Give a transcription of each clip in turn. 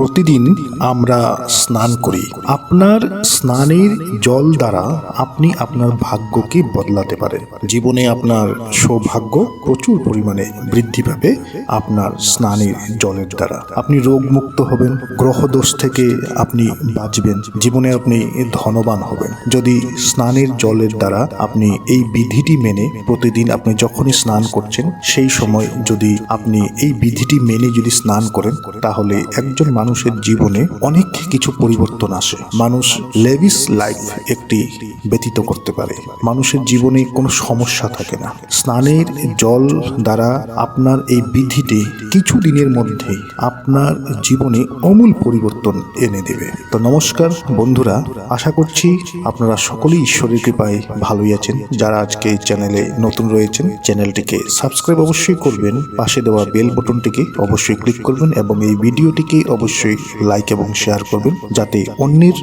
প্রতিদিন আমরা স্নান করি। আপনার স্নানের জল দ্বারা আপনি আপনার ভাগ্যকে বদলাতে পারেন। জীবনে আপনার সৌভাগ্য প্রচুর পরিমাণে বৃদ্ধি পাবে আপনার স্নানের জলের দ্বারা। আপনি রোগমুক্ত হবেন গ্রহ দোষ থেকে আপনি বাঁচবেন। জীবনে আপনি ধনবান হবেন। যদি স্নানের জলের দ্বারা আপনি এই বিধিটি মেনে প্রতিদিন আপনি যখনই স্নান করছেন, সেই সময় যদি আপনি এই বিধিটি মেনে যদি স্নান করেন, তাহলে একজন মানুষের জীবনে অনেক কিছু পরিবর্তন আসে। মানুষ লেভিস লাইফ একটি ব্যতীত করতে পারে। মানুষের জীবনে কোনো সমস্যা থাকে না। স্নানের জল দ্বারা আপনার এই বিধিটি কিছু দিনের মধ্যে আপনার জীবনে অমূল পরিবর্তন এনে দেবে। তো নমস্কার বন্ধুরা, আশা করছি আপনারা সকলেই ঈশ্বরের কৃপায় ভালোই আছেন। যারা আজকে চ্যানেলে নতুন রয়েছেন, চ্যানেলটিকে সাবস্ক্রাইব অবশ্যই করবেন। পাশে দেওয়া বেল বটনটিকে অবশ্যই ক্লিক করবেন এবং এই ভিডিওটিকে অবশ্যই লাইক এবং শেয়ার করবেন যাতে অন্যের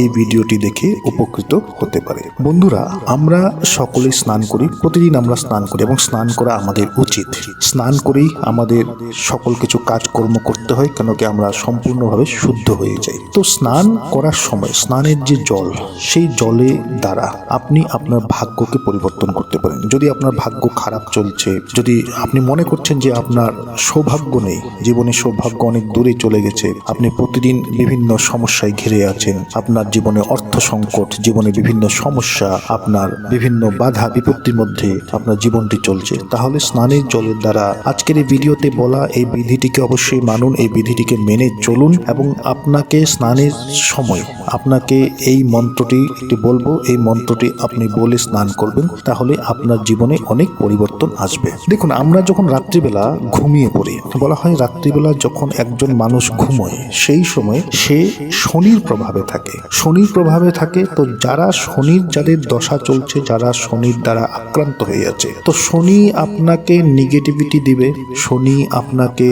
এই ভিডিওটি দেখে উপকৃত হতে পারে। বন্ধুরা, আমরা সকলে স্নান করি, প্রতিদিন আমরা স্নান করি এবং স্নান করা আমাদের উচিত। স্নান করেই আমাদের সকল কিছু কাজকর্ম করতে হয়, কেন কি আমরা সম্পূর্ণভাবে শুদ্ধ হয়ে যাই। তো স্নান করার সময়, স্নানের যে জল, সেই জলে দ্বারা আপনি আপনার ভাগ্যকে পরিবর্তন করতে পারেন। যদি আপনার ভাগ্য খারাপ চলছে, যদি আপনি মনে করছেন যে আপনার সৌভাগ্য নেই, জীবনে সৌভাগ্য অনেক দূরে চলে গেছে আপনি প্রতিদিন বিভিন্ন সমস্যায় ঘিরে আছেন। আপনার জীবনে অর্থ সংকট, জীবনে বিভিন্ন সমস্যা, আপনার বিভিন্ন বাধা বিপত্তির মধ্যে আপনার জীবনটি চলছে। তাহলে স্নানের জলের দ্বারা আজকের এই ভিডিওতে বলা এই বিধিটিকে অবশ্যই মানুন, এই বিধিটিকে মেনে চলুন এবং আপনাকে স্নানের সময় আপনাকে এই মন্ত্রটি একটি বলব, এই মন্ত্রটি আপনি বলে স্নান করবেন, তাহলে আপনার জীবনে অনেক পরিবর্তন আসবে। দেখুন, আমরা যখন রাত্রিবেলা ঘুমিয়ে পড়ি, বলা হয় রাত্রিবেলা যখন একজন মানুষ ঘুমোয়, সেই সময় সে শনির প্রভাবে থাকে। শনির প্রভাবে থাকে, তো যারা শনির যাদের দশা চলছে, যারা শনির দ্বারা আক্রান্ত হয়ে আছে, তো শনি আপনাকে নেগেটিভিটি দিবে, শনি আপনাকে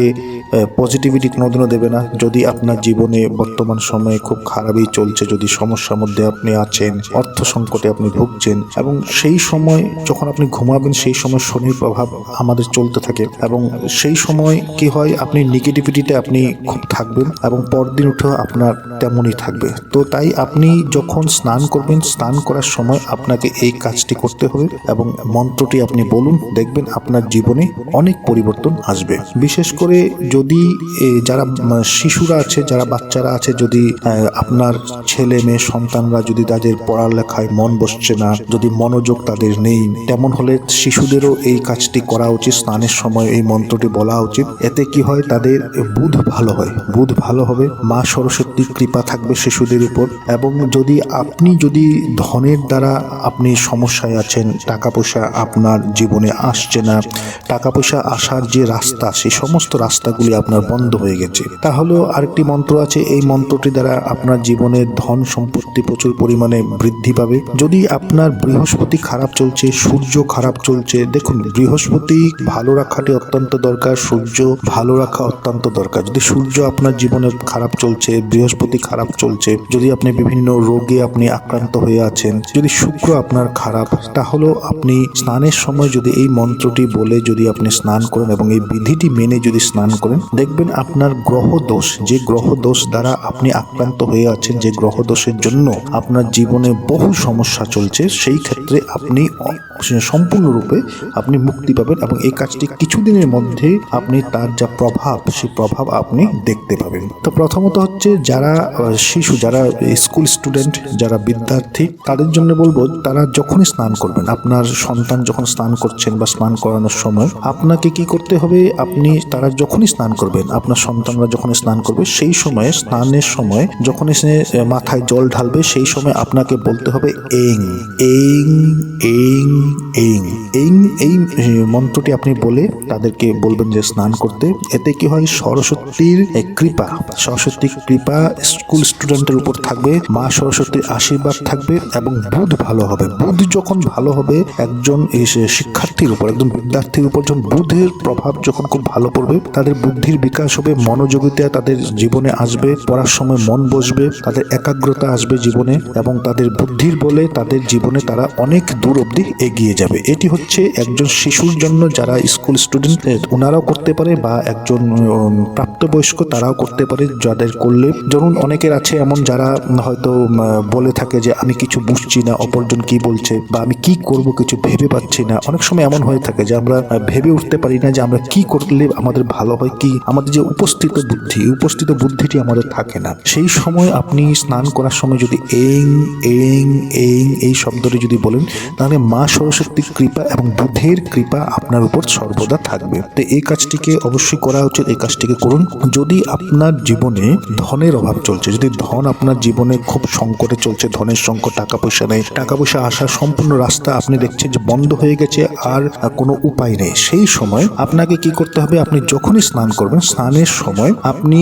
পজিটিভিটি কোনোদিনও দেবে না। যদি আপনার জীবনে বর্তমান সময়ে খুব খারাপই চলছে যদি সমস্যার মধ্যে আপনি আছেন, অর্থ সংকটে আপনি ভুগছেন এবং সেই সময় যখন আপনি ঘুমাবেন, সেই সময় শনির প্রভাব আমাদের চলতে থাকে এবং সেই সময় কি হয়, আপনি নেগেটিভিটিতে আপনি খুব থাকবেন এবং পরদিন উঠে আপনার তেমনই থাকবে। তো তাই আপনি যখন স্নান করবেন, স্নান করার সময় আপনাকে এই কাজটি করতে হবে এবং মন্ত্রটি আপনি বলুন, দেখবেন আপনার জীবনে অনেক পরিবর্তন আসবে। বিশেষ করে যদি যারা শিশুরা আছে, যারা বাচ্চারা আছে, যদি আপনার ছেলে মেয়ে সন্তানরা যদি তাদের পড়ালেখায় মন বসছে না, যদি মনোযোগ তাদের নেই, তেমন হলে শিশুদেরও এই কাজটি করা উচিত। স্নানের সময় এই মন্ত্রটি বলা উচিত। এতে কি হয়? তাদের বুধ ভালো হয়। বুধ ভালো হবে। মা সরস্বতীর কৃপা থাকবে শিশুদের উপর। এবং যদি আপনি যদি ধনের দ্বারা আপনি সমস্যায় আছেন টাকা পয়সা আপনার জীবনে আসছে না টাকা পয়সা আসার যে রাস্তা সেই সমস্ত রাস্তাগুলি আপনার বন্ধ হয়ে গেছে। তাহলেও আরেকটি মন্ত্র আছে। এই মন্ত্রটি দ্বারা আপনার জীবনে ধন সম্পত্তি প্রচুর পরিমাণে বৃদ্ধি পাবে। যদি আপনার বৃহস্পতি খারাপ চলছে, সূর্য খারাপ চলছে, দেখুন, বৃহস্পতি ভালো রাখাটি অত্যন্ত দরকার, সূর্য ভালো রাখা অত্যন্ত দরকার। যদি সূর্য আপনার জীবনে খারাপ চলছে, বৃহস্পতি খারাপ চলছে, যদি আপনি বিভিন্ন রোগে আপনি আক্রান্ত হয়ে আছেন, যদি শুক্র আপনার খারাপ, তাহলেও আপনি স্নানের সময় যদি এই মন্ত্রটি বলে যদি আপনি স্নান করেন এবং এই বিধিটি মেনে যদি স্নান করেন, দেখবেন আপনার গ্রহ দোষ। যে গ্রহ দোষ দ্বারা আপনি আক্রান্ত হয়ে আছেন, যে গ্রহ দোষের জন্য আপনার জীবনে বহু সমস্যা চলছে সেই ক্ষেত্রে আপনি অ- সম্পূর্ণরূপে আপনি মুক্তি পাবেন এবং এই কাজটি কিছুদিনের মধ্যে আপনি তার যা প্রভাব, সেই প্রভাব আপনি দেখতে পাবেন। তো প্রথমত হচ্ছে যারা শিশু, যারা স্কুল স্টুডেন্ট, যারা বিদ্যার্থী, তাদের জন্য বলব তারা যখনই স্নান করবেন, আপনার সন্তান যখন স্নান করছেন বা স্নান করানোর সময়, আপনাকে কি করতে হবে? আপনি, তারা যখনই স্নান করবেন, আপনার সন্তানরা যখন স্নান করবে, সেই সময়ে, স্নানের সময় যখন সে মাথায় জল ঢালবে, সেই সময় আপনাকে বলতে হবে এং এং এং এং এং এই মন্ত্রটি আপনি বলে তাদেরকে বলবেন যে স্নান করতে। এতে কি হয়? সরস্বতীর কৃপা সরস্বতীর কৃপা স্কুল স্টুডেন্টের উপর থাকবে, মা সরস্বতীর আশীর্বাদ থাকবে এবং বুধ ভালো হবে। বুধ যখন ভালো হবে, একজন এই শিক্ষার্থীর উপর, একজন বিদ্যার্থীর উপর যখন বুধের প্রভাব যখন খুব ভালো পড়বে, তাদের বুদ্ধির বিকাশ হবে, মনোযোগিতা তাদের জীবনে আসবে, পড়ার সময় মন বসবে, তাদের একাগ্রতা আসবে জীবনে এবং তাদের বুদ্ধির বলে তাদের জীবনে তারা অনেক দূর অবধি এগিয়ে এগিয়ে যাবে। এটি হচ্ছে একজন শিশুর জন্য যারা স্কুল স্টুডেন্ট ওনারাও করতে পারে বা একজন প্রাপ্তবয়স্ক তারাও করতে পারে যাদের করলে। ধরুন অনেকের আছে এমন যারা হয়তো বলে থাকে যে আমি কিছু বুঝছি না, অপরজন কি বলছে বা আমি কি করব কিছু ভেবে পাচ্ছি না। অনেক সময় এমন হয়ে থাকে যে আমরা ভেবে উঠতে পারি না যে আমরা কি করলে আমাদের ভালো হয়, কি আমাদের যে উপস্থিত বুদ্ধি, উপস্থিত বুদ্ধিটি আমাদের থাকে না। সেই সময় আপনি স্নান করার সময় যদি এং এং এং, এই শব্দটি যদি বলেন, তাহলে মা সরস্বতীর কৃপা এবং বুদ্ধের কৃপা আপনার উপর সর্বদা থাকবে। তো এই কাজটিকে অবশ্যই করা উচিত এই কাজটিকে করুন। যদি আপনার জীবনে ধনের অভাব চলছে, যদি ধন আপনার জীবনে খুব সংকটে চলছে, ধনের সংকট টাকা পয়সা নেই টাকা পয়সা আসার সম্পূর্ণ রাস্তা আপনি দেখছেন যে বন্ধ হয়ে গেছে আর কোনো উপায় নেই, সেই সময় আপনাকে কি করতে হবে? আপনি যখনই স্নান করবেন, স্নানের সময় আপনি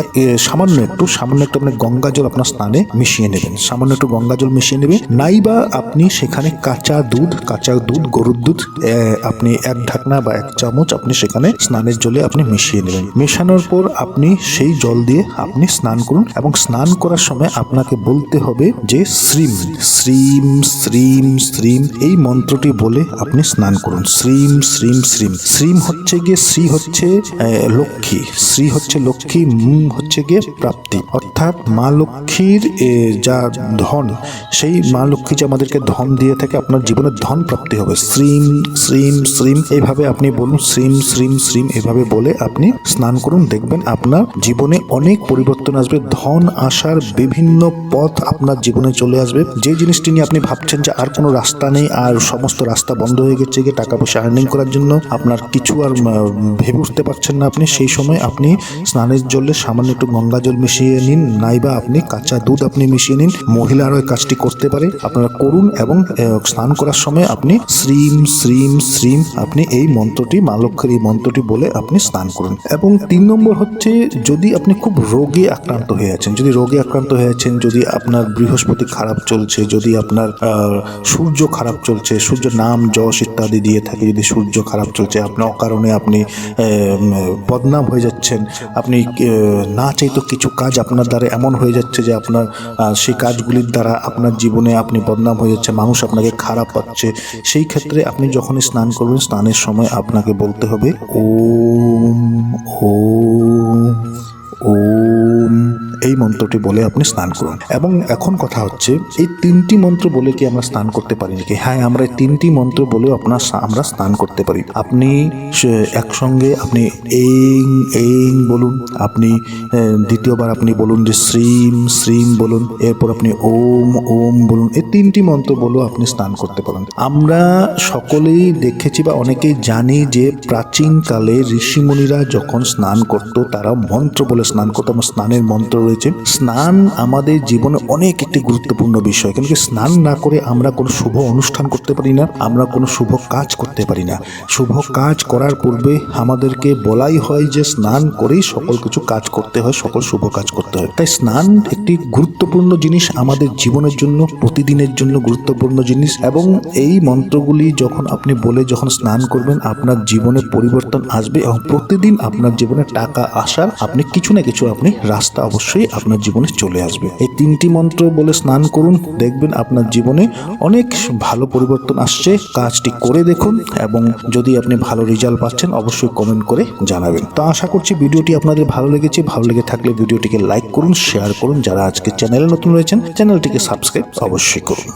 এক সামান্য একটু সামান্য একটু আপনি গঙ্গা জল আপনার স্নানে মিশিয়ে নেবেন। সামান্য একটু গঙ্গা জল মিশিয়ে নেবেন। নাইবা আপনি সেখানে কাঁচা দুধ কাঁচা দুধ, গরুর দুধ আপনি এক ঢাকনা বা এক চামচ আপনি সেখানে স্নানের জলে আপনি মিশিয়ে নেবেন। মেশানোর পর আপনি সেই জল দিয়ে আপনি স্নান করুন এবং স্নান করার সময় আপনাকে বলতে হবে যে শ্রীম শ্রীম শ্রীম শ্রীম, এই মন্ত্রটি বলে আপনি স্নান করুন। শ্রীম শ্রীম শ্রীম শ্রীম হচ্ছে গিয়ে শ্রী হচ্ছে লক্ষ্মী, শ্রী হচ্ছে লক্ষ্মী মুম হচ্ছে গিয়ে প্রাপ্তি। অর্থাৎ মা লক্ষ্মীর যা ধন, সেই মা লক্ষ্মী যে আমাদেরকে ধন দিয়ে থাকে, আপনার জীবনে ধন প্রাপ্তি হবে। শ্রীম শ্রীম শ্রীম, এইভাবে আপনি বলুন, শ্রীম শ্রীম শ্রীম, এইভাবে বলে আপনি স্নান করুন, দেখবেন আপনার জীবনে অনেক পরিবর্তন আসবে, ধন আসার বিভিন্ন পথ আপনার জীবনে চলে আসবে। যে জিনিসটি নিয়ে আপনি ভাবছেন যে আর কোনো রাস্তা নেই, আর সমস্ত রাস্তা বন্ধ হয়ে গেছে গিয়ে টাকা পয়সা আর্নিং করার জন্য আপনার কিছু আর ভেবে উঠতে পারছেন না আপনি, সেই সময় আপনি স্নানের জলে সামান্য একটু গঙ্গা জল মিশিয়ে নিন, নাইবা আপনি কাঁচা দুধ আপনি মিশিয়ে নিন, মহিলারাও কাজটি করতে পারে। আপনারা করুন এবং স্নান করার সময় আপনি শ্রীম শ্রীম শ্রীম আপনি এই মন্ত্রটি, মা লক্ষ্মীর এই মন্ত্রটি বলে আপনি স্নান করুন। এবং তিন নম্বর হচ্ছে, যদি আপনি খুব রোগে আক্রান্ত হয়ে আছেন, যদি রোগে আক্রান্ত হয়ে আছেন, যদি আপনার বৃহস্পতি খারাপ চলছে, যদি আপনার সূর্য খারাপ চলছে, সূর্য নাম, যশ ইত্যাদি দিয়ে থাকে, যদি সূর্য খারাপ চলছে, আপনি অকারণে আপনি বদনাম হয়ে যাচ্ছেন, আপনি না চাইতো কিছু কাজ আপনার দ্বারা এমন হয়ে যাচ্ছে যে আপনার সেই কাজগুলির দ্বারা আপনার জীবনে আপনি বদনাম হয়ে যাচ্ছে মানুষ আপনাকে খারাপ পাচ্ছে সেই ক্ষেত্রে আপনি যখনই স্নান করবেন স্নানের সময় আপনাকে বলতে হবে ওম ওম মন্ত্রটি বলে আপনি স্নান করুন। এবং এখন কথা হচ্ছে, এই তিনটি মন্ত্র বলে কি আমরা স্নান করতে পারি নাকি? হ্যাঁ আমরা এই তিনটি মন্ত্র বলেও আপনার আমরা স্নান করতে পারি। আপনি একসঙ্গে আপনি এই এই বলুন, আপনি দ্বিতীয়বার আপনি বলুন যে শ্রীম শ্রীম বলুন, এরপর আপনি ওম ওম বলুন, এই তিনটি মন্ত্র বলেও আপনি স্নান করতে পারেন। আমরা সকলেই দেখেছি বা অনেকেই জানি যে প্রাচীনকালে ঋষিমুনিরা যখন স্নান করত তারা মন্ত্র বলে স্নান করতো আমার স্নানের মন্ত্র রয়েছে। স্নান আমাদের জীবনে অনেক একটি গুরুত্বপূর্ণ বিষয় কেন কি স্নান না করে আমরা কোনো শুভ অনুষ্ঠান করতে পারি না, আমরা কোনো শুভ কাজ করতে পারি না। শুভ কাজ করার পূর্বে আমাদেরকে বলাই হয় যে স্নান করেই সকল কিছু কাজ করতে হয়, সকল শুভ কাজ করতে হয়। তাই স্নান একটি গুরুত্বপূর্ণ জিনিস, আমাদের জীবনের জন্য, প্রতিদিনের জন্য গুরুত্বপূর্ণ জিনিস এবং এই মন্ত্রগুলি যখন আপনি বলে যখন স্নান করবেন, আপনার জীবনে পরিবর্তন আসবে এবং প্রতিদিন আপনার জীবনে টাকা আসার আপনি কিছু না কিছু আপনি রাস্তা অবশ্যই আপনার জীবনে চলে আসবে। এই তিনটি মন্ত্র বলে স্নান করুন, দেখবেন আপনার জীবনে অনেক ভালো পরিবর্তন আসছে। কাজটি করে দেখুন এবং যদি আপনি ভালো রেজাল্ট পাচ্ছেন, অবশ্যই কমেন্ট করে জানাবেন। তো আশা করছি ভিডিওটি আপনাদের ভালো লেগেছে। ভালো লেগে থাকলে ভিডিওটিকে লাইক করুন শেয়ার করুন। যারা আজকে চ্যানেলে নতুন রয়েছেন চ্যানেলটিকে সাবস্ক্রাইব অবশ্যই করুন।